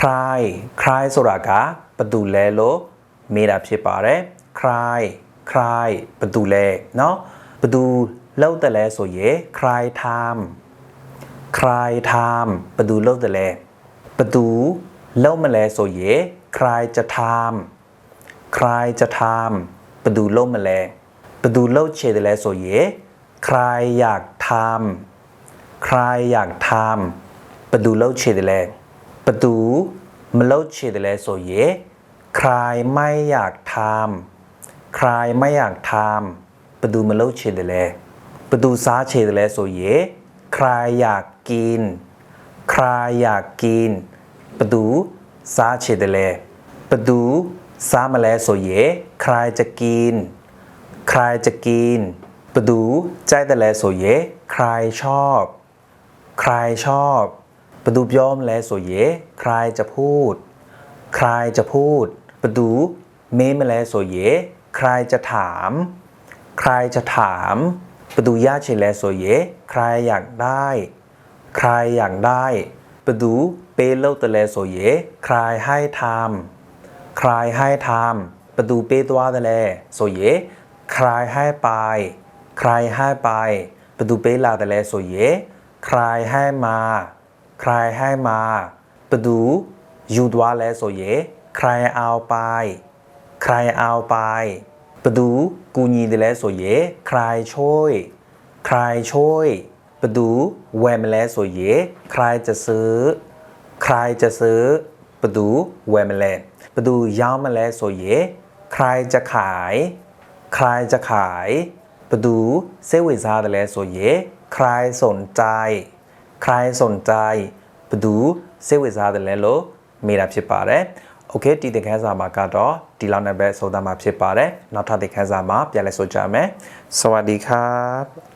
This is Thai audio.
cry cry ဆိုတာကဘယ်သူလဲလို့မေးတာဖြစ်ပါတယ် cry cry ဘယ်သူလဲเนาะဘယ်သူလောက်တယ်လဲဆိုရင် cry time cry time ဘယ်သူလောက်တယ်လဲဘယ်သူလောက်မလဲဆိုရင် cry จะ time cry จะ time ဘယ်သူလောက်မလဲဘယ်သူလောက်ချေတယ်လဲဆိုရင် cry อยาก time ใครอยากทำประตูเล่า ประตูมันเล่าเฉยแต่แรกโซเยใครไม่อยากทำใครไม่อยากทำประตูมันเล่าเฉยแต่แรกประตูซาเฉยแต่แรกโซเยใครอยากกิน ใครอยากกินประตูซาเฉยแต่แรกประตูซามาแลโซเยใครจะกิน ใครจะกินประดูใจแต่แลโซเยใครชอบ ใครชอบ ประดูย้อมแลโซเยใครจะพูด ใครจะพูดประดูเมมแลโซเยใครจะถาม ใครจะถามประดูย่าเชแลโซเยใครอยากได้ ใครอยากได้ประดูเปเล่าตะแลโซเยใครให้ทำใครให้ทำประตูเปตัวแตแลโซเยใครให้ไป ใครให้ไปประตูเปลาแตแลโซเยใครให้มา ใครให้มาประตูยู่ตัวแลโซเยใครเอาไป ใครเอาไปประตูกูညီแต่แลโซเยใครช่วย ใครช่วยประตูแวมแลโซเยใครจะซื้อ ใครจะซื้อประตูแวมแลประตูย้าวมาแล้วโซเยใครจะขาย ใครจะขายประตูเซเวซาแต่แล้วโซเยใครสนใจ ใครสนใจประตูเซเวซาแต่แล้วလို့မေးတာဖြစ်ပါတယ်โอเคဒီသင်ခန်းစာမှာကတော့ဒီလောက်နဲ့ပဲဆုံးသတ်မှာဖြစ်ပါတယ်နောက်ထပ်သင်ခန်းစာမှာပြန်လည်ဆိုကြမယ်စวัสดีครับ